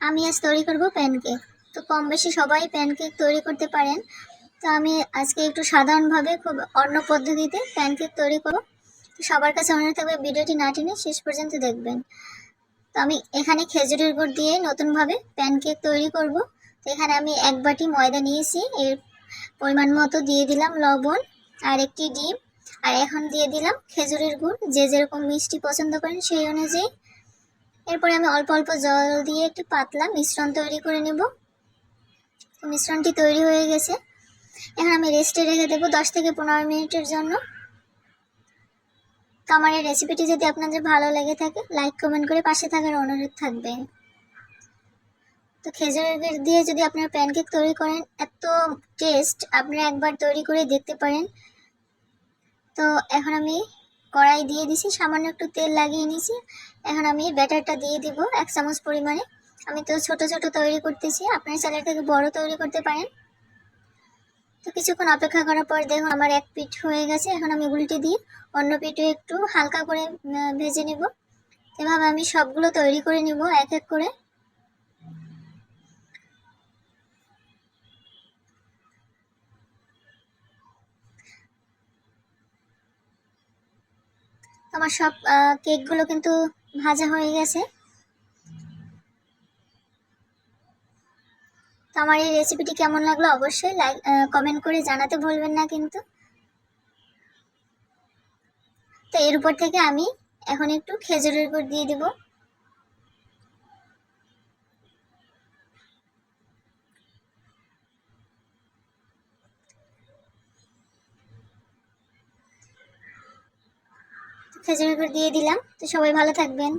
আমি আজ তৈরি করব প্যানকেক তো কম বেশি সবাই প্যানকেক তৈরি করতে পারেন। তো আমি আজকে একটু সাধারণভাবে খুব অন্য পদ্ধতিতে প্যানকেক তৈরি করব। সবার কাছে অনুরোধ থাকবে ভিডিওটি না টেনে শেষ পর্যন্ত দেখবেন। তো আমি এখানে খেজুরের গুড় দিয়ে নতুনভাবে প্যানকেক তৈরি করব। তো এখানে আমি এক বাটি ময়দা নিয়েছি, এর পরিমাণ মতো দিয়ে দিলাম লবণ আর একটি ডিম। আর এখন দিয়ে দিলাম খেজুরের গুড়। যে যেরকম মিষ্টি পছন্দ করেন সেই অনুযায়ী এরপরে আমি অল্প অল্প জল দিয়ে একটু পাতলা মিশ্রণ তৈরি করে নেব। মিশ্রণটি তৈরি হয়ে গেছে। এখন আমি রেস্টে রেখে দেবো দশ থেকে পনেরো মিনিটের জন্য। তো আমার এই রেসিপিটি যদি আপনাদের ভালো লেগে থাকে, লাইক, কমেন্ট করে পাশে থাকার অনুরোধ থাকবে। তো খেজুরের দিয়ে যদি আপনারা প্যানকেক তৈরি করেন, এত টেস্ট, আপনারা একবার তৈরি করে দেখতে পারেন। তো এখন আমি কড়াই দিয়ে দিছি, সামান্য একটু তেল লাগিয়ে নিয়েছি। এখন আমি ব্যাটারটা দিয়ে দিব এক চামচ পরিমাণে। আমি তো ছোট ছোট তৈরি করতেছি, আপনার চালের থেকে বড় তৈরি করতে পারেন। তো কিছুক্ষণ অপেক্ষা করার পর দেখুন আমার এক পিঠ হয়ে গেছে। এখন আমি উল্টে দিয়ে অন্য পিঠে একটু হালকা করে ভেজে নেব। এভাবে আমি সবগুলো তৈরি করে নিব, এক এক করে। আমার সব কেকগুলো কিন্তু ভাজা হয়ে গেছে। তো আমার এই রেসিপিটি কেমন লাগল অবশ্যই লাইক কমেন্ট করে জানাতে ভুলবেন না কিন্তু। তো এর উপর থেকে আমি এখন একটু খেজুরের গুড় দিয়ে দিব। খেজুরের গুড় দিয়ে দিলাম। তো সবাই ভালো থাকবেন।